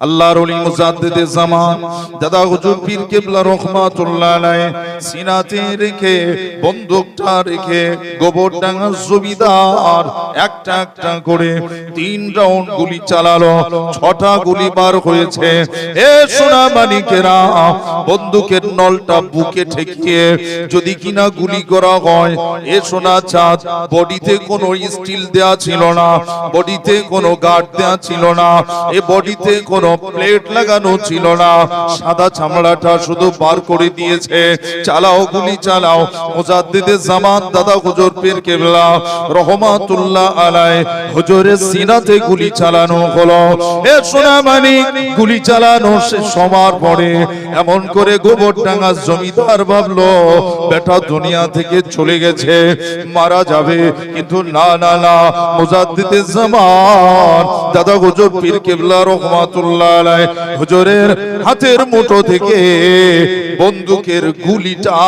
আল্লাহর ওলি মুজাদ্দিদে জামান, দাদা হুজুর পীর কেবলা রহমাতুল্লাহ আলাইহি, সিনাতে রেখে, বন্দুকটা রেখে জমিদার, একটা একটা করে তিন রাউন্ড গুলি চালালো, ছটা গুলি বার হয়েছে। এ সোনা বন্দুকের নলটা বুকে ঠেকিয়ে, যদি কিনা গুলি করা হয়, এ সোনা চাঁদ বডিতে কোনো স্টিল দেয়া ছিল না, বডিতে কোনো গার্ড দেয়া ছিল না, এ বডিতে কোনো প্লেট লাগানো ছিল না। সাদা চামড়াটা শুধু বার করে দিয়েছে। চালাও, গুলি চালাও। মুজাদ্দিদে জামান, দাদা হুজুর পীর কেবলা, রহমাতুল্লাহ আলাই হুজুরের সিনাতে গুলি চালানো হলো। এ সোনা মানিক গুলি চালানো শেষ সমার পরে এমন করে গোবরডাঙ্গা জমিদার ভাবলো, বেটা দুনিয়া থেকে চলে গেছে, মারা যাবে। কিন্তু না না না মুজাদ্দিদে জামান, দাদা হুজুর পীর কেবলা, রহমাতুল্লাহ হুজুরের হাতের মুঠো থেকে বন্দুকের গুলিটা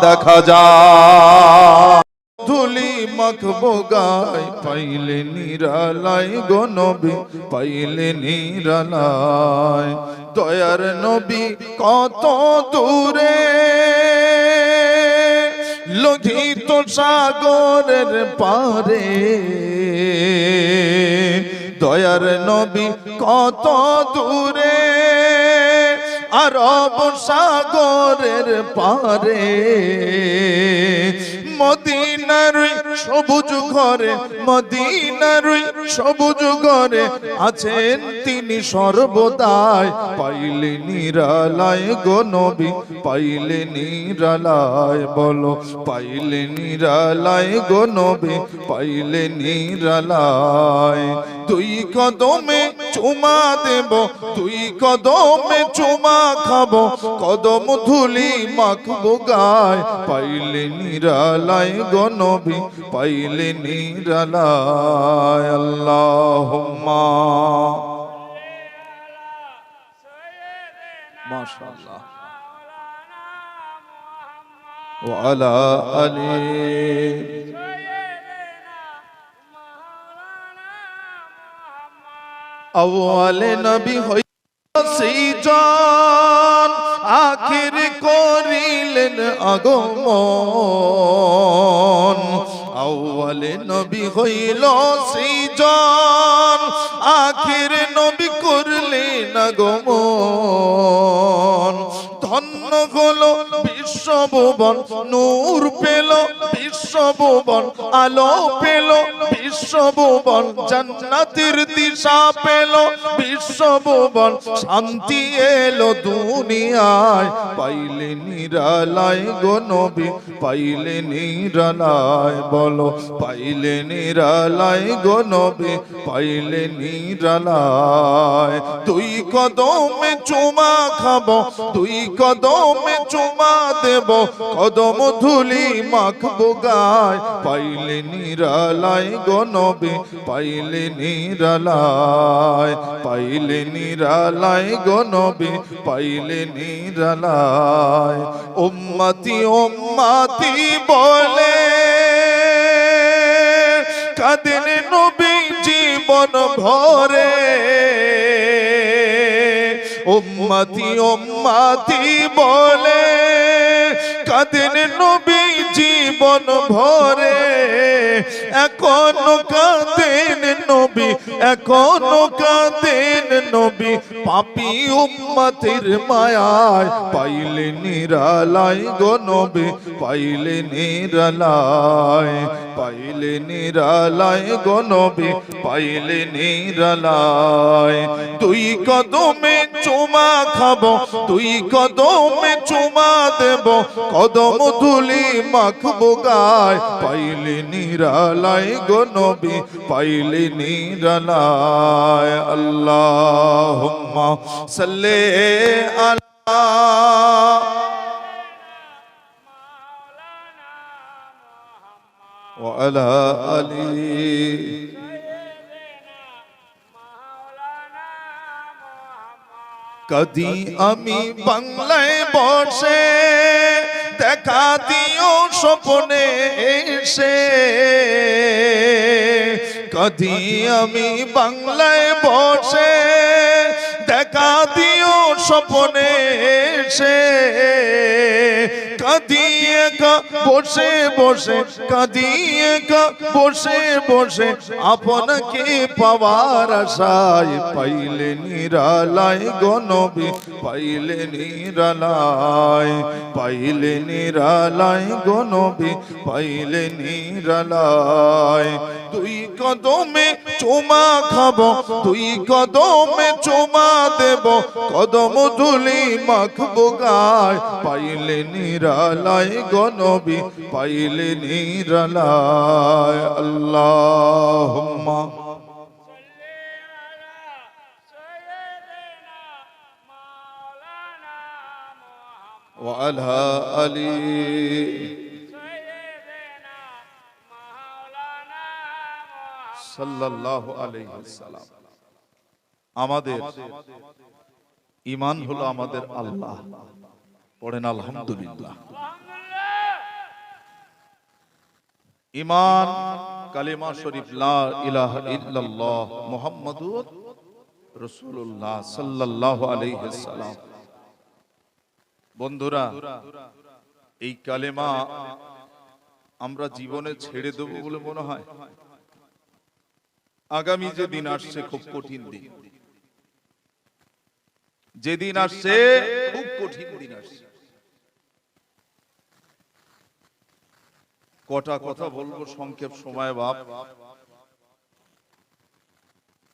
দেখা যায়। ধুলি মাখবো গায়, পাইলে নিরালায় গো নবী, পাইলে নিরালায়। দয়ার নবী কত দূরে? লোহিত সাগরের পারে। দয়ার নবী কত দূরে আরব সাগরের পারে। মদিনার সবুজ ঘরে, মদিনার সবুজ ঘরে আছেন তিনি সর্বদাই। পাইলে নিরালায় গো নবী, পাইলে নিরালায় বলো, পাইলে নিরালায় গো নবী, পাইলে নিরালায়। দুই কদমে চুমা দেব দুই কদমে চুমা খাবো কদম ধুলি মাখবো গায় পাইলে নিরালায় গনবি পাইলে নিরালায় আল্লাহুম্মা মাশাআল্লাহ وعلى آله আউয়ালে নবী হইয়াছিজন আখির করিলেন আগমন আউয়ালে নবী হইল সিজন আখির নবী করলেন আগমন ধন্য হলো বিশ্বভুবন, নূর পেল, বিশ্বভুবন, আলো পেল, বিশ্বভুবন, জান্নাতের দিশা পেল, বিশ্বভুবন, শান্তি এলো দুনিয়ায়, পাইলে নিরালায় গো নবী, পাইলে নিরালায় বলো, পাইলে নিরালায় গো নবী, পাইলে নিরালায়। তুই কদমে চুমা খাব, দুই কদমে চুমা দেব কদম ধুলি মাখবো গায়। পাইলে নিরালায় গো নবী, পাইলে নিরালায়। পাইলে নিরালায় গো নবী, পাইলে নিরালায়। উম্মতি উম্মতি বলে কাদিন নবী জীবন ভরে। উম্মতি উম্মতি বলে কদিন নবী জীবন ভরে এখনও কাঁদেন নবী, এখনও কাঁদেন নবী। পাপি উম্মতের মায়ায় পাইলে নিরালায় গো নবী, পাইলে নিরালায় পাইলে নিরালায় গো নবী, পাইলে নিরালায়। তুই কদমে চুমা খাব তুই কদমে চুমা দেব, কদম ধুলি মাখবো গায়, পাইলে নিরালায় গো নবী পাইলে নিরালায় আল্লাহুম্মা সাল্লি আলা وعلى آله কদি আমি বাংলায় বসে দেখা দিও স্বপনে এসে কদি আমি বাংলায় বসে স্বপনে এসে কাঁদিয়ে কা, বসে বসে, কাঁদিয়ে কা, বসে বসে, আপনাকে পাওয়ার আশায় পাইলে নিরালায় গনবি পাইলে নিরালায় পাইলে নিরালায় গনবি পাইলে নিরালায়। দুই কদমে চুমা খাব, দুই কদমে চুমা দেব, কদম ধুলি মাখবো গায় পাইলে নিরালায় গনবি পাইলে নিরালায় আল্লাহ وعلى آله সাল্লাল্লাহু আলাইহি ওয়াসাল্লাম আমাদের ঈমান হলো আমাদের আল্লাহ। পড়েন আলহামদুলিল্লাহ। ঈমান কালিমা শরীফ, লা ইলাহা ইল্লাল্লাহ মুহাম্মাদুর রাসূলুল্লাহ সাল্লাল্লাহু আলাইহি ওয়াসাল্লাম বন্ধুরা, এই কালেমা আমরা জীবনে ছেড়ে দেব বলে মনে হয়। আগামী যে দিন আসছে, খুব কঠিন দিন। যেদিন আসছে খুব কঠিন দিন আসছে কটা কথা বলব সংক্ষেপ সময় বাপ।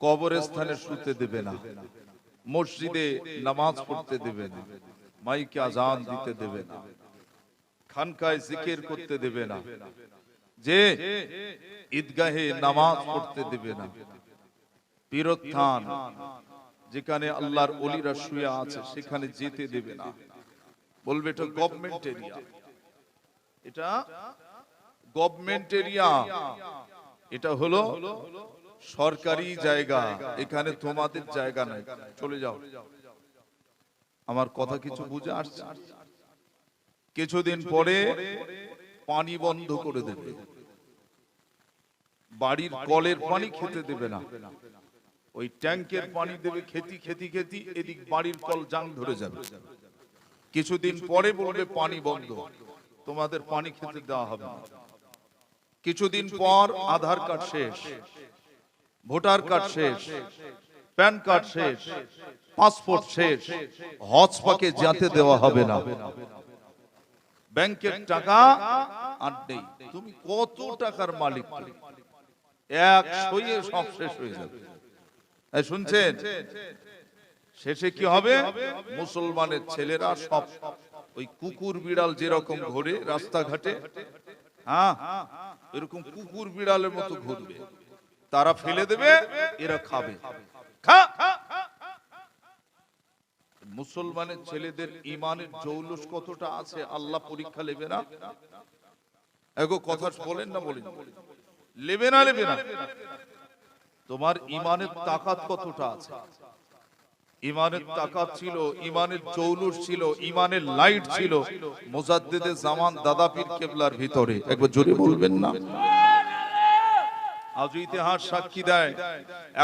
কবরের স্থানে শুতে দেবে না। মসজিদে নামাজ পড়তে দেবে না। মাইকে আজান দিতে দেবে না। খানকায় জিকির করতে দেবে না। যে ঈদগাহে নামাজ পড়তে দেবে না। পীরস্থান যেখানে আল্লাহর অলিরা শুয়ে আছে সেখানে যেতে দেবে না। বলবে এটা গভর্নমেন্ট এরিয়া এটা গভর্নমেন্ট এরিয়া এটা হলো সরকারি জায়গা। এখানে তোমাদের জায়গা নাই। চলে যাও। আমার কথা কিছু বুঝে আসছে? কিছুদিন পরে পানি বন্ধ করে দেবে। বাড়ির কলের পানি খেতে দেবে না। ওই ট্যাঙ্কের পানি দেবে, খেতি খেতি খেতি, এদিক বাড়ির কল জাং ধরে যাবে। কিছুদিন পরে বলবে, পানি বন্ধ। তোমাদের পানি খেতে দেওয়া হবে না। কিছুদিন পর আধার কার্ড শেষ, ভোটার কার্ড শেষ, প্যান কার্ড শেষ, পাসপোর্ট শেষ হজ পাকে যেতে দেওয়া হবে না। ব্যাংকের টাকা আর নেই। তুমি কত টাকার মালিক? এক সইয়ে সব শেষ হয়ে যাবে। শুনছেন? শেষে কি হবে? মুসলমানের ছেলেরা সব ওই কুকুর বিড়াল যেরকম ঘোরে রাস্তাঘাটে হ্যাঁ এরকম কুকুর বিড়ালের মতো ঘুরবে। তারা ফেলে দেবে, এরা খাবে। মুসলমানের ছেলেদের ইমানের জৌলুস কতটা আছে, আল্লাহ পরীক্ষা নেবে না? এগো, কথা বলেন না, বলেন। নেবে না নেবে না। তোমার ইমানের তাকাত কতটা আছে? ইমানের তাকাত ছিল ইমানের জৌলুস ছিল ইমানের লাইট ছিল। মোজাদ্দেদে জামান দাদা পীর কেবলার ভিতরে। একবার জোরে বলবেন না। আজ ইতিহাস সাক্ষী দেয়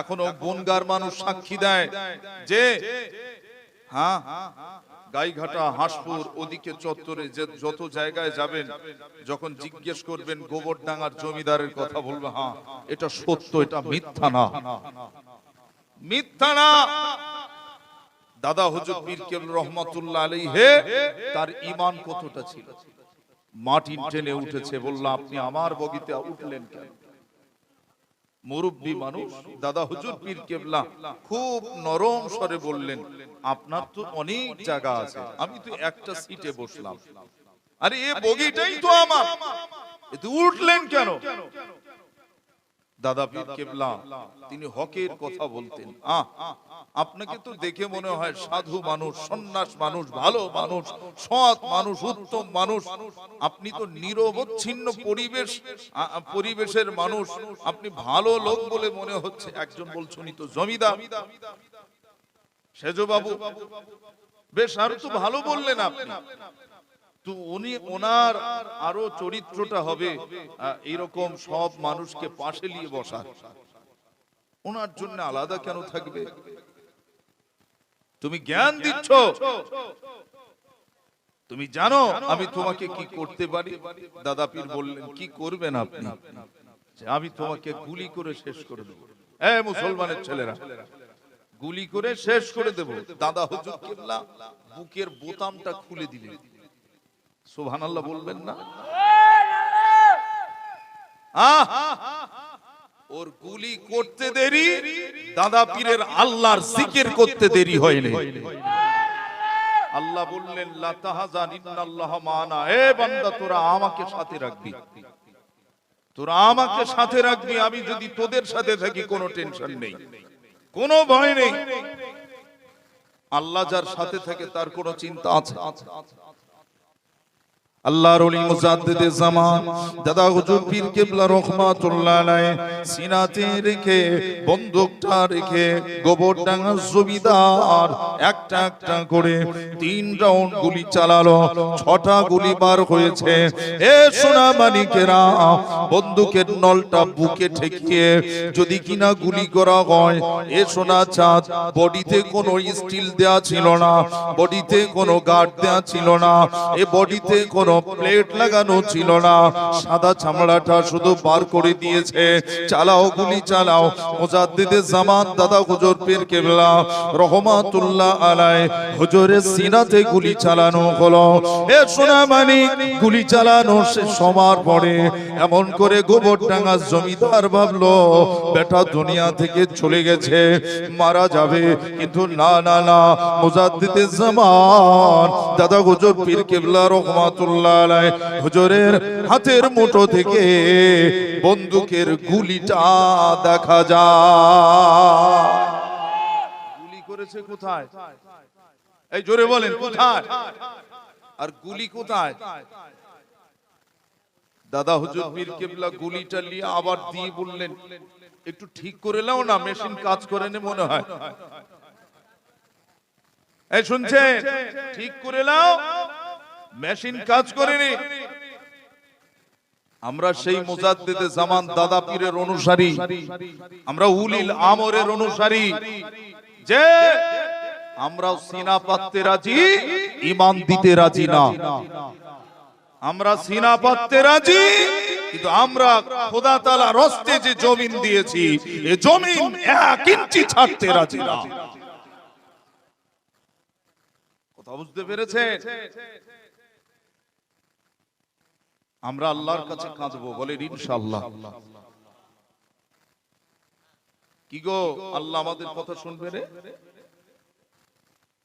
এখনও বনগার মানুষ সাক্ষী দেয়। যে হ্যাঁ। গাইঘাটা, হাঁসপুর, ওদিকে চত্বরে যে যত জায়গায় যাবেন, যখন জিজ্ঞেস করবেন গোবরডাঙ্গার জমিদারের কথা বলবে হ্যাঁ এটা সত্য, এটা মিথ্যা না। মিথ্যা না। দাদা হুজুর পীর কেবল রহমাতুল্লাহ আলাইহি, তার ইমান কতটা ছিল? মাটির টেনে উঠেছে, বললাম, আপনি আমার বগিতে উঠলেন কেন? মুরব্বী মানুষ, দাদা হুজুর পীর কেবলা, খুব নরম স্বরে বললেন, আপনার তো অনেক জায়গা আছে, আমি তো একটা সিটে বসলাম। আরে, এ বগিটাই তো আমার। উঠলেন কেন? দাদা পীর কেবলা তিনি হকের কথা বলতেন। আহ আপনাকে তো দেখে মনে হয় সাধু মানুষ সন্ন্যাস মানুষ ভালো মানুষ সৎ মানুষ উত্তম মানুষ। আপনি তো নিরবচ্ছিন্ন পরিবেশ পরিবেশের মানুষ। আপনি ভালো লোক বলে মনে হচ্ছে একজন বলছেন তো জমিদার। সেজবাবু। বেশ আর তো ভালো বললেন আপনি। তো উনি ওনার আরও চরিত্রটা হবে আহ, এইরকম সব মানুষকে পাশে নিয়ে বসার। ওনার জন্য আলাদা কেন থাকবে? তুমি জ্ঞান দিচ্ছ? তুমি জানো আমি তোমাকে কি করতে পারি? দাদা পীর বললেন কি করবেন আপনি? আমি তোমাকে গুলি করে শেষ করে দেবো। এ মুসলমানের ছেলেরা গুলি করে শেষ করে দেব। দাদা হুজুর কিবলা বুকের বোতামটা খুলে দিলেন। সুবহানাল্লাহ বলবেন না! ওর গুলি করতে দেরি দাদা পীরের আল্লাহর জিকির করতে দেরি হয়নি। আল্লাহ বললেন লা তাহজান ইন্নাল্লাহ মানা। এ বান্দা তোরা আমাকে সাথে রাখবি। তোরা আমাকে সাথে রাখবি আমি যদি তোদের সাথে থাকি কোনো টেনশন নেই। কোনো ভয় নেই। আল্লাহ যার সাথে থাকে তার কোনো চিন্তা আছে? আল্লাহর ওলি মুজাদ্দিদে জামান, দাদা হুজুর পীর কেবলা রহমাতুল্লাহ আলাইহি, সিনাতে রেখে, বন্দুকটা রেখে গোবরডাঙ্গা জমিদার, একটা একটা করে তিন রাউন্ড গুলি চালালো, ছটা গুলি বার হয়েছে। এ সোনা মানিকেরা বন্দুকের নলটা বুকে ঠেকিয়ে, যদি কিনা গুলি করা হয়, এ সোনা চাঁদ বডিতে কোনো স্টিল দেয়া ছিল না, বডিতে কোনো গার্ড দেয়া ছিল না, এ বডিতে কোনো প্লেট লাগানো ছিল না। সাদা চামড়াটা শুধু বার করে দিয়েছে। চালাও, গুলি চালাও। মুজাদ্দিদে জামান, দাদা হুজুর পীর কেবলা, রহমাতুল্লাহ আলাই হুজুরের সিনাতে গুলি চালানো হলো। এ সোনা মানিক গুলি চালানো শেষ হওয়ার পরে এমন করে গোবরডাঙ্গা জমিদার ভাবলো, বেটা দুনিয়া থেকে চলে গেছে, মারা যাবে। কিন্তু না না না মুজাদ্দিদে জামান, দাদা হুজুর পীর কেবলা, রহমাতুল্লাহ হাতের মুঠো থেকে বন্দুকের গুলিটা দেখা গুলি করেছে কোথায়? এই জোরে বলেন, কোথায়? আর গুলি কোথায়? দাদা হুজুর পীর কেবলা গুলিটা নিয়ে আবার দিয়ে বললেন, একটু ঠিক করে নাও না, মেশিন কাজ করে নে মনে হয়। এই শুনছেন? ঠিক করে নাও। মেশিন কাজ করেনি। আমরা সেই মুজাদ্দিদে জামান দাদা পীরের অনুসারী। আমরা উলিল আমরের অনুসারী। যে আমরা সিনা পাততে রাজি ইমান দিতে রাজি না। আমরা সিনা পাততে রাজি কিন্তু আমরা খোদা তালা রস্তে যে জমিন দিয়েছি এ জমিন এক ইঞ্চি ছাড়তে রাজি না। কথা বুঝতে পেরেছেন। আমরা আল্লাহর কাছে কাঁদবো বলে ইনশাআল্লাহ। কি গো, আল্লাহ আমাদের কথা শুনবে রে?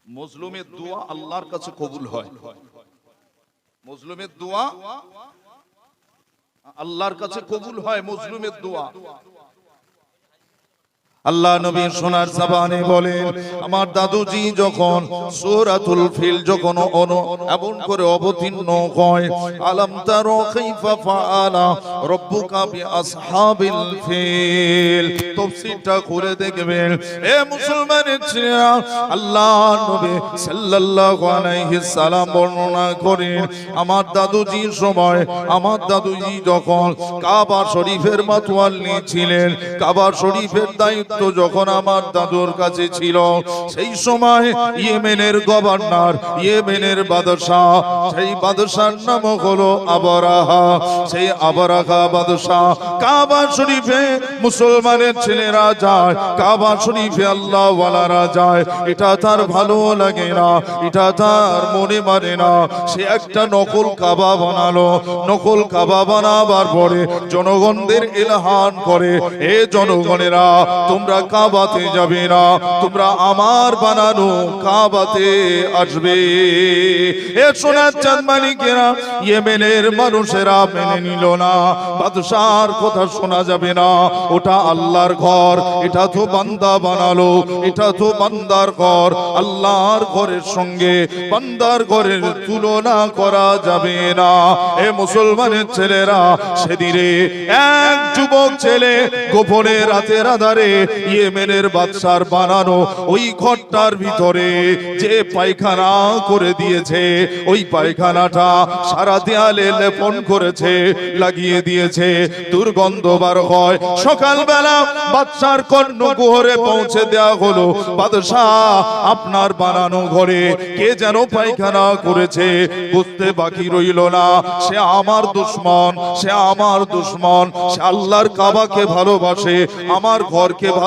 মজলুমের দোয়া আল্লাহর কাছে কবুল হয়। মজলুমের দোয়া আল্লাহর কাছে কবুল হয়, মজলুমের দোয়া। আল্লাহ নবী সোনার জাবানে বলেন, আমার দাদুজি যখন সূরাতুল ফিল যখন অনু, এমন করে অবতীর্ণ হয়, আলাম তারো কাইফা ফাআলা রব্বুকা ফিল। তাফসীরটা করে দেখবেন, এ মুসলমানের ছেলেরা আল্লাহ নবী সাল্লাল্লাহু আলাইহি সাল্লাম বর্ণনা করেন, আমার দাদুজির সময়, আমার দাদুজি যখন কাবা শরীফের মাতোয়াল নিয়েছিলেন, কাবা শরীফের দায়িত্ব যখন আমার দাদুর কাছে ছিল, সেই সময় ইয়েমেনের গভর্নর, ইয়েমেনের বাদশাহ, সেই বাদশার নাম হলো আবরাহা। সেই আবরাহা বাদশাহ কাবা শরীফে মুসলমানের ছেলেরা যায়, কাবা শরীফে আল্লাহ ওয়ালারা যায় এটা তার ভালো লাগে না, এটা তার মনে মানে না। সে একটা নকল কাবা বানালো, নকল কাবা বানাবার পরে জনগণদের এলহান করে, এ জনগণেরা, তোমরা কাবাতে যাবে না, তোমরা আমার বানানো কাবাতে আসবে। এ সোনার মালিকেরা, ইয়েমেনের মানুষেরা মেনে নিল না, বাদশার কথা শোনা যাবে না। ওটা আল্লাহর ঘর, এটা তো বান্দা বানালো, এটা তো বান্দার ঘর। আল্লাহর ঘরের সঙ্গে বান্দার ঘরের তুলনা করা যাবে না। এ মুসলমানের ছেলেরা, সেদিনে এক যুবক ছেলে গোপনে রাতের আধারে ইয়েমেনের বাদশার বানানো ওই ঘরটার ভিতরে যে পায়খানা করে দিয়েছে, ওই পায়খানাটা সারা দেয়ালে লেপন করেছে, লাগিয়ে দিয়েছে, দুর্গন্ধ বার হয়। সকালবেলা বাদশার কর্ণ গুহরে পৌঁছে দেয়া হলো, বাদশাহ, আপনার বানানো ঘরে কে যেন পায়খানা করেছে বুঝতে বাকি রইল না। সে আমার দুশ্মন, সে আমার দুশ্মন, সে আল্লাহর কাবাকে ভালোবাসে, আমার ঘরকে ভালোবাসে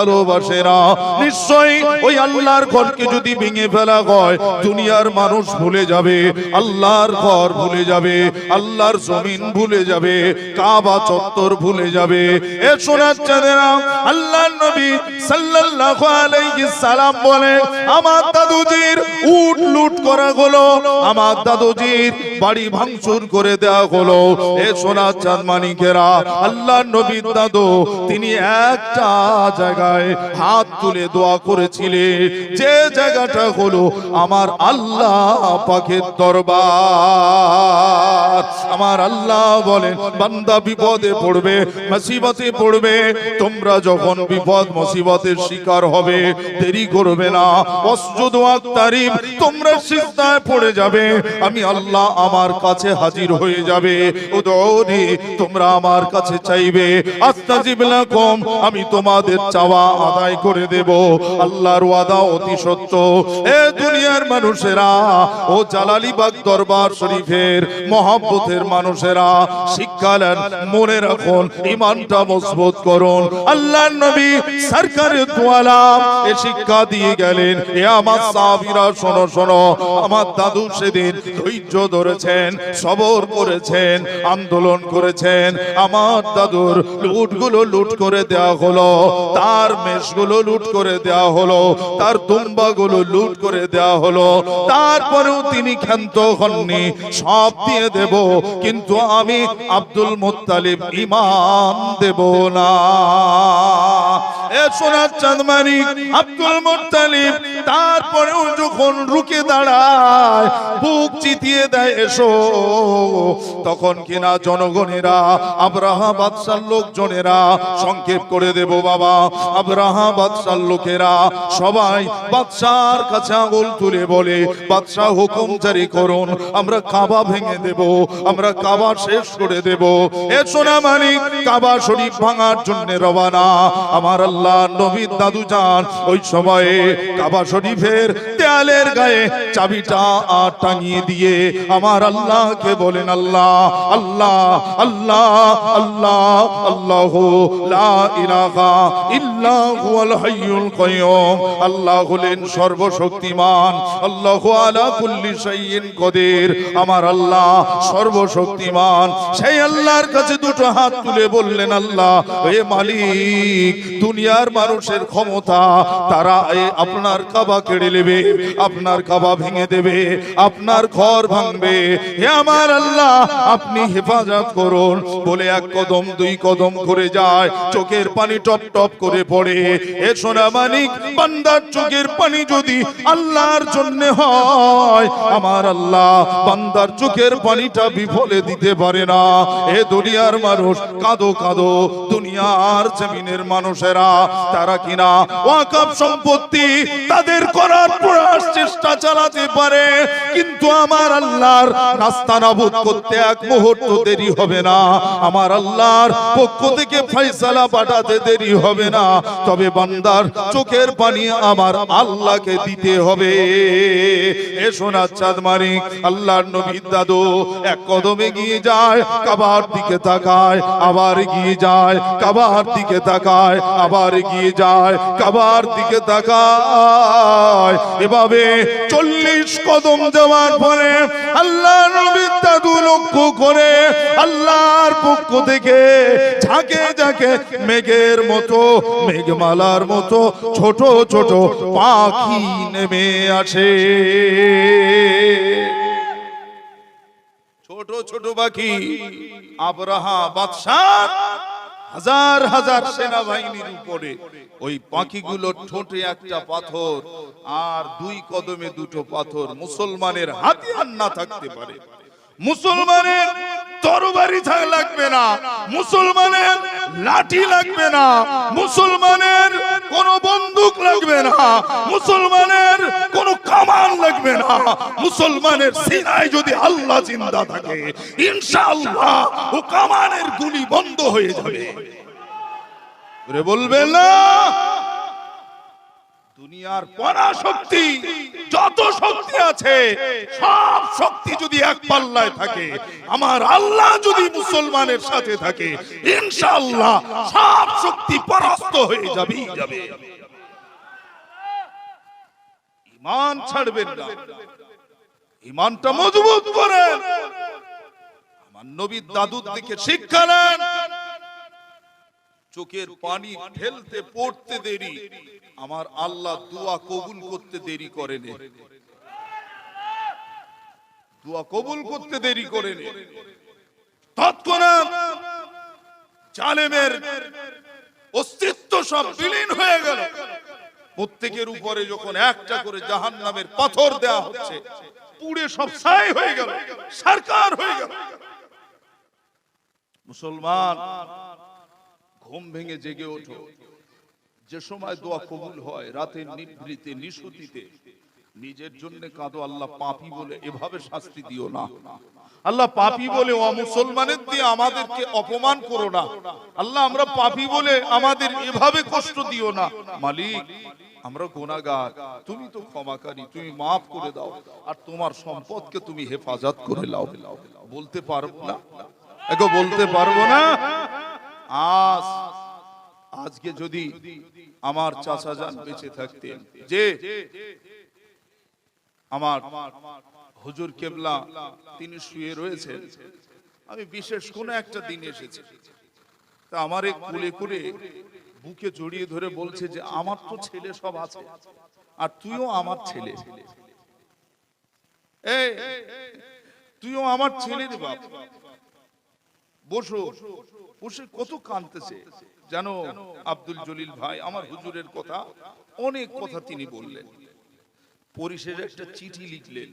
না নিশ্চয়ই ওই আল্লাহর ঘরকে যদি ভেঙে ফেলা হয়, দুনিয়ার মানুষ ভুলে যাবে, আল্লাহর ঘর ভুলে যাবে, আল্লাহর জমিন ভুলে যাবে, কাবা চত্বর ভুলে যাবে। এ শোনার চাঁদেরা আল্লাহর নবী সাল্লাল্লাহু আলাইহি সালাম বলে আমার দাদুজির উট লুট করা হলো, আমার দাদুজির বাড়ি ভাঙচুর করে দেওয়া হলো। এ চাঁদ মানিকেরা আল্লাহর নবীর দাদু, তিনি একটা জায়গায় হাত তুলে দোয়া করেছিলেন যে জায়গাটা হলো আমার আল্লাহ পাকের দরবার। আমার আল্লাহ বলেন, বান্দা বিপদে পড়বে, মুসিবতে পড়বে, তোমরা যখন বিপদ, মুসিবতের শিকার হবে, দেরি করবে না। অসজুদ ওয়াক্তারিব তোমরা সিজদায় পড়ে যাবে, আমি আল্লাহ আমার কাছে হাজির হয়ে যাবে। উদৌনি তোমরা আমার কাছে চাইবে। আস্তাজিব লাকুম, আমি তোমাদের চাওয়া আদায় করে দেব। আল্লাহর ওয়াদা অতি সত্য। এ দুনিয়ার মানুষেরা, ও জালালিবাগ দরবার শরীফের মহব্বতের মানুষেরা, শিক্ষা নেন, মনে রাখুন ইমানটা মজবুত করুন। আল্লাহর নবী সরকারের দোয়ালাম এ শিক্ষা দিয়ে গেলেন। এ আমার সাহাবীরা, শোনো শোনো, আমার দাদু সেদিন ধৈর্য ধরেছেন, সবর করেছেন, আন্দোলন করেছেন। আমার দাদুর লুটগুলো লুট করে দেওয়া হলো। তার মেষগুলো লুট করে দেওয়া হলো, তার দুম্বাগুলো লুট করে দেওয়া হলো। তারপরেও তিনি ক্ষান্ত হননি, সব দিয়ে দেব, কিন্তু আমি আব্দুল মুত্তালিব ইমান দেব না। এ সোনার চাঁদমানি আব্দুল তারপরেও যখন রুকে দাঁড়ায়, বুক চিতিয়ে দেয়, এসো। তখন কিনা জনগণেরা আব্রাহা বাদশার লোকজনেরা সংক্ষেপ করে দেব, বাবা। আব্রাহা বাদশার লোকেরা সবাই বাদশার কাছে আঙুল তুলে বলে, বাদশাহ, হুকুম জারি করুন, আমরা কাবা ভেঙে দেব, আমরা কাবা শেষ করে দেব। এ সোনা মানিক কাবা শরীফ ভাঙার জন্য রবানা আমার আল্লাহ নবী দাদু যান। ওই সময়ে কাবা শরীফের দেয়ালের গায়ে চাবিটা আর টাঙিয়ে দিয়ে আমার আল্লাহকে বলেন, আল্লাহ আল্লাহ আল্লাহ আল্লাহ আল্লাহ লা ইলাহা ইল্লা হুয়াল হাইয়ুল কাইয়ুম। আল্লাহ হলেন সর্বশক্তিমান। আল্লাহ আলা কুল্লি শাইইন কদির। আমার আল্লাহ সর্বশক্তিমান। সেই আল্লাহর কাছে দুটো হাত তুলে বললেন, আল্লাহ, এ মালিক, দুনিয়ার মানুষের ক্ষমতা, তারা এ আপনার কাবা কেড়ে নেবে, আপনার কাবা ভেঙে দেবে, আপনার ঘর ভাঙবে। হে আমার আল্লাহ, আপনি হেফাজত করুন। বলে এক কদম, দুই কদম করে যায়। চোখের পানি টপ টপ করে পড়ে। এ সোনা মানিক, বান্দার চোখের পানি যদি আল্লাহর জন্য হয়, আমার আল্লাহ বান্দার চোখের পানিটা বিফলে দিতে পারে না। এ দুনিয়ার মানুষ কাঁদো কাঁদো দুনিয়ার জমিনের মানুষেরা, তারা কিনা ওয়াকাব সম্পত্তি তাদের করার প্রয়াস চেষ্টা চালাতে পারে, কিন্তু আমার আল্লাহর নাস্তা নাবুদ করতে এক মুহূর্ত দেরি হবে না। আমার আল্লাহর পক্ষ থেকে ফয়সালা পাঠাতে দেরি হবে না। তবে বান্দার চোখের পানি আমার আল্লাহকে দিতে হবে। এ সোনা চাঁদ আল্লাহর নবী দাদু এক কদমে গিয়ে যায়, কাবার দিকে তাকায়, আবার গিয়ে যায়, কাবার দিকে তাকায়, আবার গিয়ে যায়, কাবার দিকে তাকায়। এভাবে চল্লিশ কদম যাওয়ার পরে আল্লাহ লক্ষ্য করে আল্লাহর পক্ষ থেকে ঝাঁকে ঝাঁকে মেঘের মতো, মেঘমালার মতো ছোট ছোট পাখি নেমে আসে। ছোট ছোট পাখি আবরাহা বাদশাহ হাজার হাজার সেনাবাহিনীর উপরে ওই পাখিগুলোর ঠোঁটে একটা পাথর আর দুই কদমে দুটো পাথর মুসলমানের হাতিয়ার না থাকতে পারে। মুসলমানের তরবারি লাগবে না, মুসলমানের লাঠি লাগবে না, মুসলমানের কোনো বন্দুক লাগবে না। মুসলমানের কোনো কামান লাগবে না। মুসলমানের সিনায় যদি আল্লাহ জিন্দা থাকে, ইনশাআল্লাহ ও কামানের গুলি বন্ধ হয়ে যাবে। বলবে না দুনিয়ার পরাশক্তি যত শক্তি আছে, সব শক্তি যদি এক পাল্লায় থাকে, আমার আল্লাহ যদি মুসলমানের সাথে থাকে, ইনশাআল্লাহ সব শক্তি পরাস্ত হয়ে যাবেই যাবে। ইমান ছাড়বেন না। ইমানটা মজবুত করেন। আমার নবীর দাদুর দিকে শিক্ষা নেন। চোখের পানি ঢেলতে পড়তে দেরি। আমার আল্লাহ দোয়া কবুল করতে দেরি করেন দোয়া কবুল করতে দেরি করেন তৎক্ষণাৎ জালেমের অস্তিত্ব সব বিলীন হয়ে গেল। প্রত্যেকের উপরে যখন একটা করে জাহান নামের পাথর দেয়া হচ্ছে পুড়ে সব ছাই হয়ে গেল। সরকার হয়ে গেল। মুসলমান ঘুম ভেঙে জেগে ওঠো। যে সময় দোয়া কবুল হয় রাতের নিভৃতে নিশুতিতে নিজের জন্য কাঁদো আল্লাহ পাপি বলে এভাবে শাস্তি দিও না। আল্লাহ পাপি বলে, ও মুসলমানের দিয়ে আমাদেরকে অপমান করো না। আল্লাহ, আমরা পাপি বলে আমাদের এভাবে কষ্ট দিও না। মালিক, আমরা গোনাগার তুমি তো ক্ষমাকারী, তুমি মাফ করে দাও। আর তোমার সম্পদকে তুমি হেফাজত করে লাও। বলতে পারব না? বলতে পারব না? আজ, আজকে যদি আমার চাচা যান বেঁচে থাকতেন। যে, আমার হুজুর কেবলা, তিনি শুয়ে রয়েছেন। আমি বিশেষ কোন একটা দিন এসেছি। তা আমার এক কুলে করে বুকে জড়িয়ে ধরে বলছে যে, আমার তো ছেলে সব আছে, আর তুইও আমার ছেলে। এই, তুইও আমার ছেলের বাপ। বসো। বসে কত কাঁদতেছে। জানো, আব্দুল জলিল ভাই আমার হুজুরের কথা, অনেক কথা তিনি বললেন। পরিশেষে একটা চিঠি লিখলেন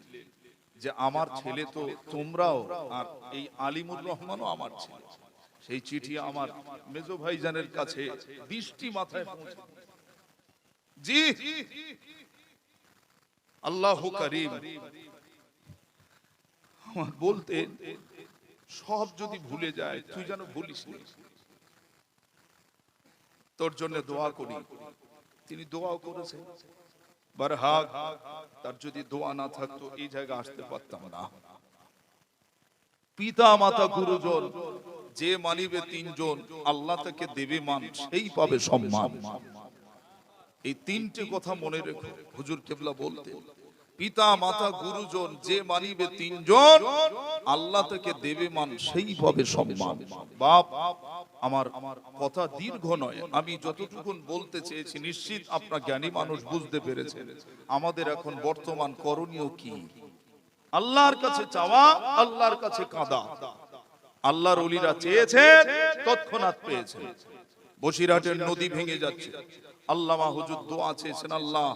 যে, আমার ছেলে তো তোমরাও আর এই আলিমুর রহমানও আমার ছেলে। সেই চিঠি আমার মেজো ভাইজানের কাছে বৃষ্টি মাথায় পৌঁছে। জি। আল্লাহ করিম। আমার বলতে সব যদি ভুলে যায় তুই যেন ভুলিস তোর জন্য দোয়া করি। তিনি দোয়াও করেছেন। বারহাক তার যদি দোয়া না থাকতো এই জায়গায় আসতে পারতাম না। পিতা মাতা গুরুজন যে মানিবে তিনজন আল্লাহ তাকে দেবে মান সেই পাবে সম্মান। এই তিনটে কথা মনে রেখো হুজুর কেবলা বলতে পিতা মাতা গুরুজন, যে মানিবে তিনজন, আল্লাহ তাকে দেবে মান সেই সম্মান। বাপ, আমার কথা দীর্ঘ নয়। আমি যতটুকুন বলতে চেয়েছি, নিশ্চিত আপনার জ্ঞানী মানুষ বুঝতে পেরেছে। আমাদের এখন বর্তমান করণীয় কি? আল্লাহর কাছে চাওয়া, আল্লাহর কাছে কাঁদা। আল্লাহর অলিরা চেয়েছেন তৎক্ষণাৎ পেয়েছেন বসিরহাটের নদী ভেঙে যাচ্ছে। আল্লামা হুজুর দোয়া চেয়েছেন, আল্লাহ,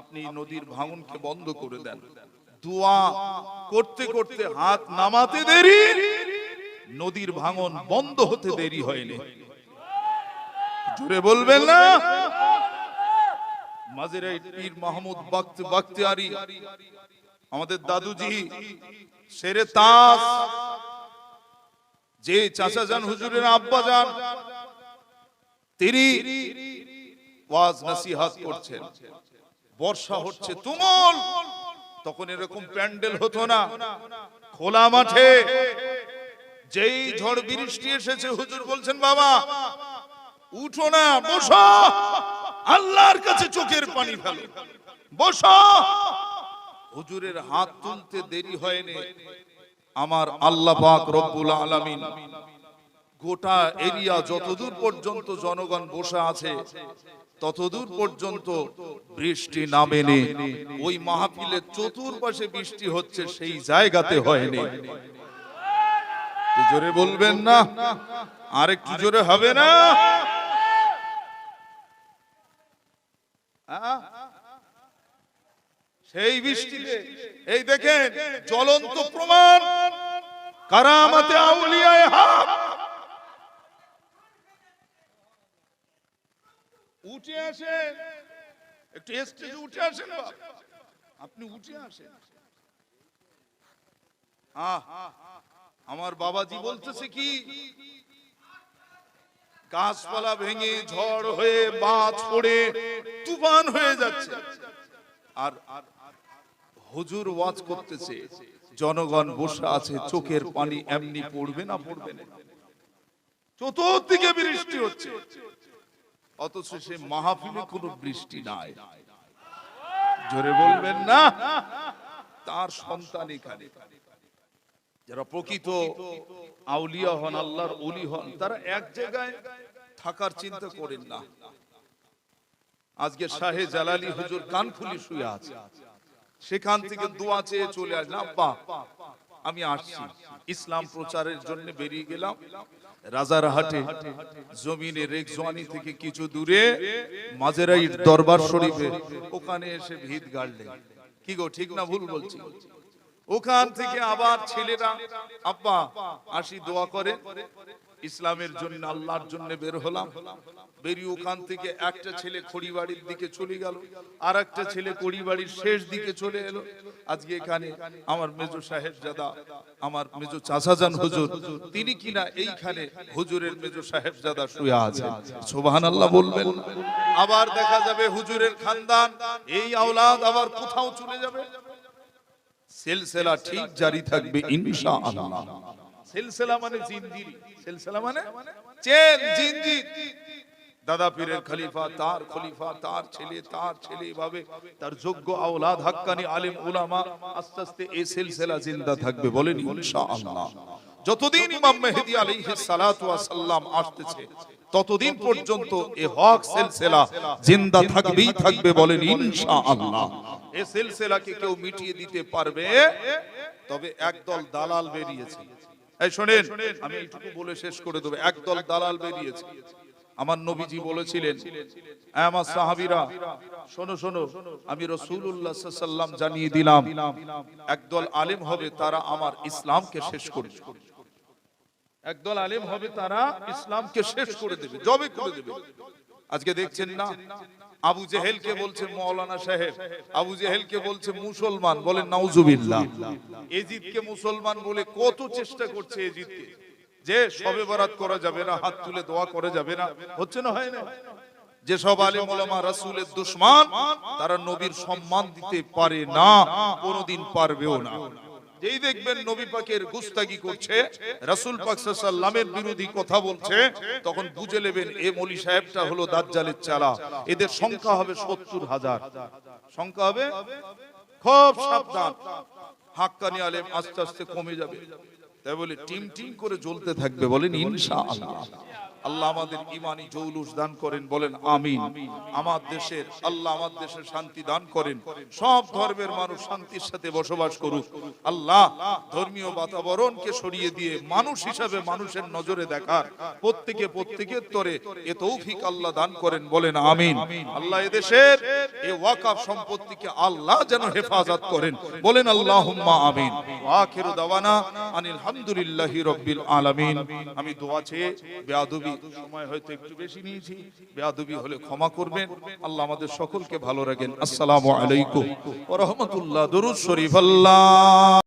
আপনি নদীর ভাঙনকে বন্ধ করে দেন। দোয়া করতে করতে হাত নামাতে দেরি, নদীর ভাঙন বন্ধ হতে দেরি হয়নি। জোরে বলবেন না? মাঝের পীর মাহমুদ বাক্ত বাক্তিয়ারি, আমাদের দাদুজি, শেরে তাস, যে চাচা যান হুজুরের আব্বা যান, তিনি ওয়াজ নসিহাত করছেন। বর্ষা হচ্ছে তুমুল। তখন এরকম প্যান্ডেল হতো না। খোলা মাঠে। যেই ঝড় বৃষ্টি এসেছে হুজুর বলছেন বাবা উঠো না বসো। আল্লাহর কাছে চোখের পানি ফেলো। বসো। হুজুরের হাত তুলতে দেরি হয়নি। আমার আল্লাহ পাক রব্বুল আলামিন গোটা এরিয়া যতদূর পর্যন্ত জনগণ বসে আছে। ততদূর পর্যন্ত বৃষ্টি নামেনি। ওই মাহফিলের চতুর্পাশে বৃষ্টি হচ্ছে সেই জায়গাতে হয়নি। জোরে বলবেন না? আর একটু জোরে হবে না? সেই বৃষ্টিতে এই দেখেন জ্বলন্ত প্রমাণ। কারামাতে আউলিয়ায় হক উঠে আসেন একটু স্টেজে উঠে আসেন আপনি উঠে আসেন। আমার বাবাজি বলতেছে কি, গাছপালা ভেঙে ঝড় হয়ে বাজ পড়ে তুফান হয়ে যাচ্ছে। আর হুজুর ওয়াজ করতেছে, জনগণ বসে আছে, চোখের পানি এমনি পড়বে না পড়বে না। চতুর্দিকে বৃষ্টি হচ্ছে। অথচ সে মাহফিলে কোনো বৃষ্টি নাই। জোরে বলবেন না। তার সন্তান এখানে। যারা প্রকৃত আউলিয়া হন আল্লাহর অলি হন তারা এক জায়গায় থাকার চিন্তা করেন না। আজকে শাহে জালালি হুজুর কান খুলি শুয়ে আছে। সেখান থেকে দোয়া চেয়ে চলে আসলাম আব্বা আমি আসছি। ইসলাম প্রচারের জন্য বেরিয়ে গেলাম। রাজারহাটে জমিনে রেকজওয়ানি থেকে কিছু দূরে মাজেরাইট দরবার শরীফে ওখানে এসে ভিত গাড়লে কি গো, ঠিক না ভুল বলছি? ওখান থেকে আবার ছেলেরা, আব্বা, আসি দোয়া করে, ইসলামের জন্য, আল্লাহর জন্য বের হলাম। বেরিয়ে ওখান থেকে একটা ছেলে খড়িবাড়ির দিকে চলে গেল। আর একটা ছেলে খড়িবাড়ির শেষ দিকে চলে এলো। আজকে এখানে আমার মেজো সাহেব জাদা আমার মেজো চাচাজান হুজুর, তিনি কিনা এইখানে হুজুরের মেজো সাহেব জাদা শুয়ে আছে। সুবহান আল্লাহ বলবেন। আবার দেখা যাবে হুজুরের খানদান। এই আওলাদ আবার কোথাও চলে যাবে। সিলসিলা ঠিক জারি থাকবে ইনশাআল্লাহ। সিলসিলা মানে জিনজিরি সিলসিলা মানে? চেন জিনজির দাদা পীরের খলিফা, তার খলিফা, তার ছেলে তার ছেলে এভাবে তার যোগ্য আওলাদ, হাক্কানি আলেম উলামা আস্তে আস্তে এই সিলসিলা জিন্দা থাকবে বলেন ইনশাআল্লাহ। যতদিন ইমাম মেহেদী আলাইহিস সালাতু ওয়াস সালাম আসতেছে, ততদিন পর্যন্ত এ হক সিলসিলা জিন্দা থাকবেই থাকবে বলেন ইনশাআল্লাহ। এই সিলসিলাকে কেউ মিটিয়ে দিতে পারবে, তবে একদল দালাল বেরিয়েছে। এই শোনেন, আমি এইটুকু বলে শেষ করে দেবো, একদল দালাল বেরিয়েছে। আমার নবীজি বলেছিলেন আমার সাহাবীরা, শোনো শোনো, আমি রসুল্লাহ সাল্লাম জানিয়ে দিলাম, একদল আলেম হবে তারা আমার ইসলামকে শেষ করবে একদল আলেম হবে তারা ইসলামকে শেষ করে দেবে জবে করে দেবে। আজকে দেখছেন না, আবু জেহেলকে বলছে মৌলানা সাহেব, আবু জেহেলকে বলছে মুসলমান, বলেন নাউজুবিল্লাহ। এজিদকে মুসলমান বলে কত চেষ্টা করছে এজিদকে। যে সবে বরাত করা যাবে না, হাত তুলে দোয়া করা যাবে না। হচ্ছে না হয় না? যে সব আলেম ওলামা রাসূলের দুশমন, তারা নবীর সম্মান দিতে পারে না, কোনোদিন পারবেও না। যেই দেখবেন নবী পাকের গুস্তাগি করছে, রাসূল পাক সাল্লামের বিরোধী কথা বলছে, তখন বুঝে নেবেন এ মলি সাহেবটা হলো দাজ্জালের চালা। এদের সংখ্যা হবে সত্তর হাজার। সংখ্যা হবে? খুব সাবধান। হাক্কানি আলেম আস্তে আস্তে কমে যাবে। তাই বলে টিম টিম করে জ্বলতে থাকবে বলেন ইনশা ইনশাআল্লাহ। আল্লাহ আমাদের ইমানি জৌলুস দান করেন, বলেন আমিন। আমার দেশের আল্লাহ আমার দেশের শান্তি দান করেন। সব ধর্মের মানুষ শান্তির সাথে বসবাস করুক। আল্লাহ ধর্মীয় বাতাবরণকে সরিয়ে দিয়ে মানুষ হিসাবে মানুষের নজরে দেখার প্রত্যেকে প্রত্যেকের তরে এ তৌফিক আল্লাহ দান করেন, বলেন আমিন। আল্লাহ এদেশের এই ওয়াকাফ সম্পত্তিকে আল্লাহ যেন হেফাজত করেন, বলেন আল্লাহুম্মা আমিন। আখিরু দাওয়ানা আনিল হামদুলিল্লাহি রাব্বিল আলামিন। আমি দোয়া চেয়ে বেয়াদবি সময় হয়তো একটু বেশি নিয়েছি। বেয়াদবি হলে ক্ষমা করবেন। আল্লাহ আমাদের সকলকে ভালো রাখেন। আসসালাম আলাইকুম। রাহমাতুল্লাহ। দরুদ শরীফ। আল্লাহ।